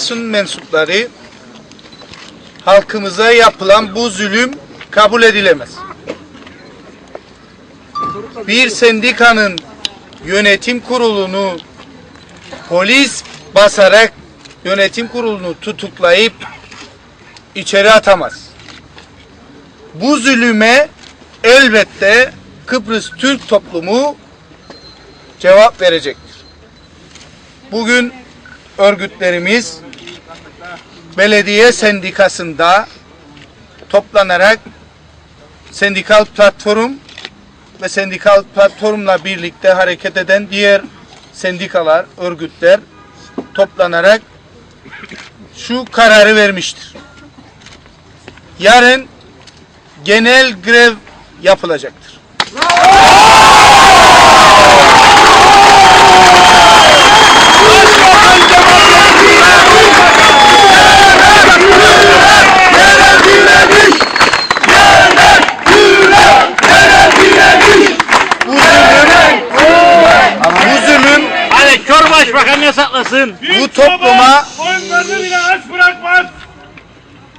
basın mensupları halkımıza yapılan bu zulüm kabul edilemez. Bir sendikanın yönetim kurulunu polis basarak yönetim kurulunu tutuklayıp içeri atamaz. Bu zulüme elbette Kıbrıs Türk toplumu cevap verecektir. Bugün örgütlerimiz belediye sendikasında toplanarak sendikal platform ve sendikal platformla birlikte hareket eden diğer sendikalar, örgütler toplanarak şu kararı vermiştir. Yarın genel grev yapılacaktır. Bu başbakan yasaklasın. bu topluma Oyunlarını bile aç bırakmaz.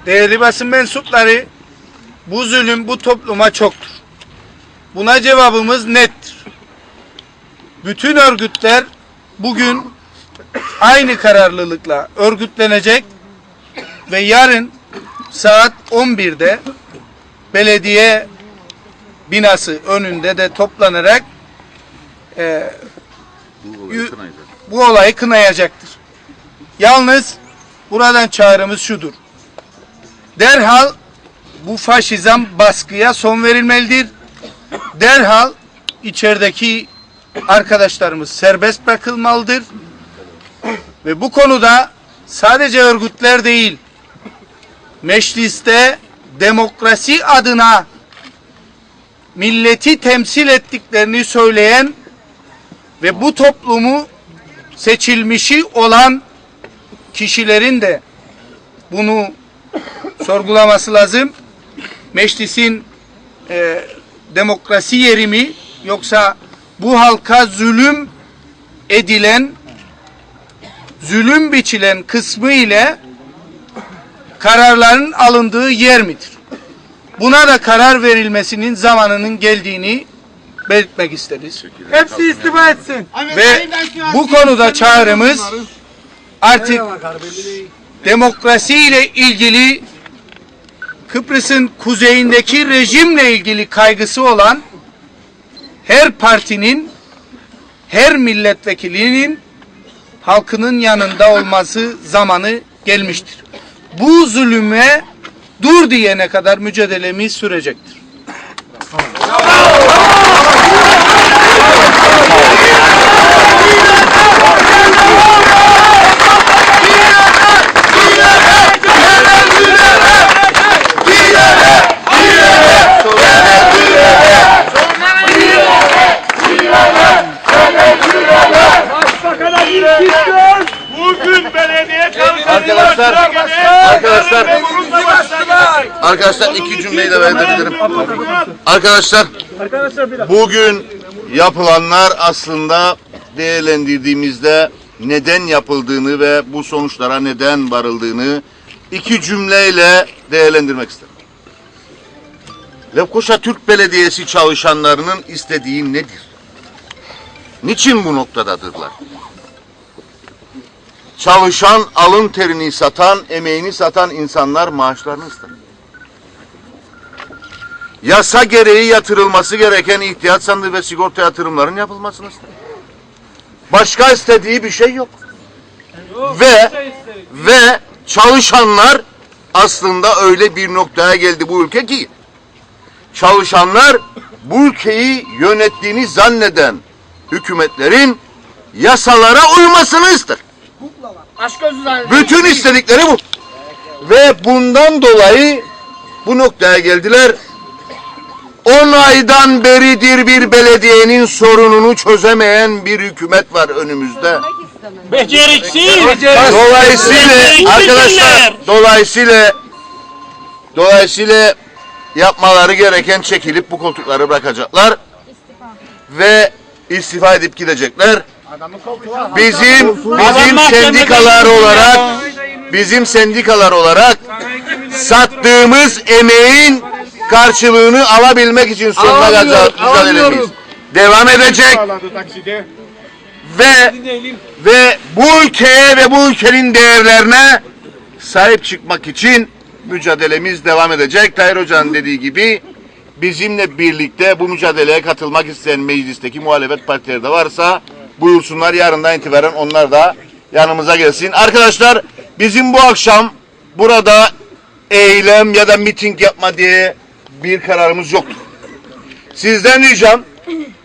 değerli basın mensupları bu zulüm bu topluma çoktur. Buna cevabımız nettir. Bütün örgütler bugün aynı kararlılıkla örgütlenecek ve yarın saat 11'de belediye binası önünde de toplanarak e, bu olayı kınayacaktır. Yalnız buradan çağrımız şudur. Derhal bu faşizm baskıya son verilmelidir. Derhal içerideki arkadaşlarımız serbest bırakılmalıdır. Ve bu konuda sadece örgütler değil, mecliste demokrasi adına milleti temsil ettiklerini söyleyen ve bu toplumu seçilmişi olan kişilerin de bunu sorgulaması lazım. Meclisin e, demokrasi yeri mi yoksa bu halka zulüm edilen zulüm biçilen kısmı ile kararların alındığı yer midir? Buna da karar verilmesinin zamanının geldiğini belirtmek isteriz. Hepsi istifa etsin. Ve bu konuda çağrımız artık demokrasi ile ilgili Kıbrıs'ın kuzeyindeki rejimle ilgili kaygısı olan her partinin, her milletvekilinin halkının yanında olması zamanı gelmiştir. Bu zulüme dur diyene kadar mücadelemiz sürecektir. Arkadaşlar iki cümleyi de verebilirim. Arkadaşlar bugün yapılanlar aslında değerlendirdiğimizde neden yapıldığını ve bu sonuçlara neden varıldığını iki cümleyle değerlendirmek isterim. Lefkoşa Türk Belediyesi çalışanlarının istediği nedir? Niçin bu noktadadırlar? Çalışan, alın terini satan, emeğini satan insanlar maaşlarını ister. Yasa gereği yatırılması gereken ihtiyaç sandığı ve sigorta yatırımların yapılmasını ister. Başka istediği bir şey yok. Ve ve çalışanlar aslında öyle bir noktaya geldi bu ülke ki çalışanlar bu ülkeyi yönettiğini zanneden hükümetlerin yasalara uymasını ister. Bütün istedikleri bu. Ve bundan dolayı bu noktaya geldiler. 10 aydan beridir bir belediyenin sorununu çözemeyen bir hükümet var önümüzde. Beceriksiz. Dolayısıyla arkadaşlar dolayısıyla dolayısıyla yapmaları gereken çekilip bu koltukları bırakacaklar ve istifa edip gidecekler. Bizim bizim sendikalar olarak bizim sendikalar olarak sattığımız emeğin karşılığını alabilmek için sonuna kadar mücadelemiz devam edecek. ve ve bu ülkeye ve bu ülkenin değerlerine sahip çıkmak için mücadelemiz devam edecek. Tahir Hoca'nın dediği gibi bizimle birlikte bu mücadeleye katılmak isteyen meclisteki muhalefet partileri de varsa buyursunlar. Yarından itibaren onlar da yanımıza gelsin. Arkadaşlar bizim bu akşam burada eylem ya da miting yapma diye bir kararımız yoktur. Sizden ricam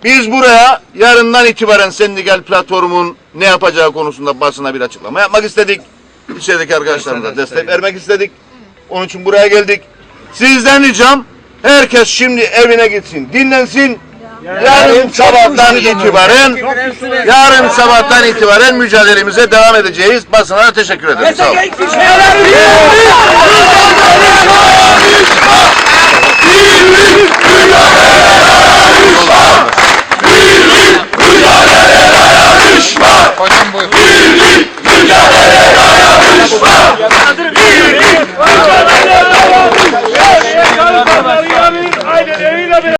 biz buraya yarından itibaren sendikal platformun ne yapacağı konusunda basına bir açıklama yapmak istedik. İçerideki arkadaşlarımıza destek vermek istedik. Onun için buraya geldik. Sizden ricam herkes şimdi evine gitsin, dinlensin. Yarın sabahtan itibaren yarın sabahtan itibaren mücadelemize devam edeceğiz. Basına teşekkür ederim. Sağ olun. 一起去追